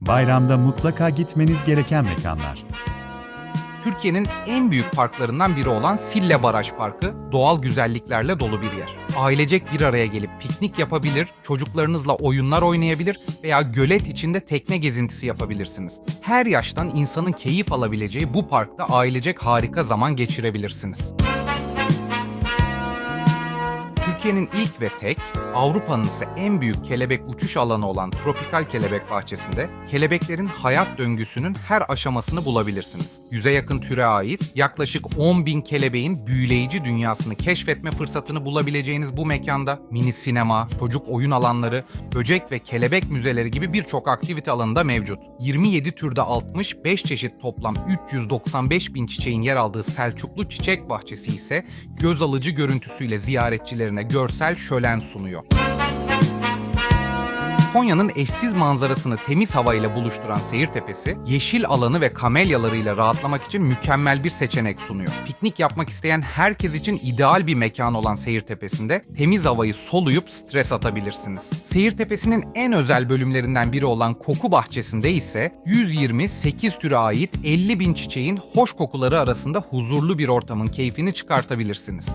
Bayramda mutlaka gitmeniz gereken mekanlar. Türkiye'nin en büyük parklarından biri olan Sille Baraj Parkı doğal güzelliklerle dolu bir yer. Ailecek bir araya gelip piknik yapabilir, çocuklarınızla oyunlar oynayabilir veya gölet içinde tekne gezintisi yapabilirsiniz. Her yaştan insanın keyif alabileceği bu parkta ailecek harika zaman geçirebilirsiniz. Türkiye'nin ilk ve tek, Avrupa'nın ise en büyük kelebek uçuş alanı olan Tropikal Kelebek Bahçesi'nde kelebeklerin hayat döngüsünün her aşamasını bulabilirsiniz. Yüze yakın türe ait yaklaşık 10 bin kelebeğin büyüleyici dünyasını keşfetme fırsatını bulabileceğiniz bu mekanda mini sinema, çocuk oyun alanları, böcek ve kelebek müzeleri gibi birçok aktivite alanı da mevcut. 27 türde 65 çeşit toplam 395 bin çiçeğin yer aldığı Selçuklu Çiçek Bahçesi ise göz alıcı görüntüsüyle ziyaretçilerine görsel şölen sunuyor. Konya'nın eşsiz manzarasını temiz havayla buluşturan Seyirtepesi, yeşil alanı ve kamelyalarıyla rahatlamak için mükemmel bir seçenek sunuyor. Piknik yapmak isteyen herkes için ideal bir mekan olan Seyirtepesi'nde temiz havayı soluyup stres atabilirsiniz. Seyirtepesi'nin en özel bölümlerinden biri olan Koku Bahçesi'nde ise 128 türe ait 50 bin çiçeğin hoş kokuları arasında huzurlu bir ortamın keyfini çıkartabilirsiniz.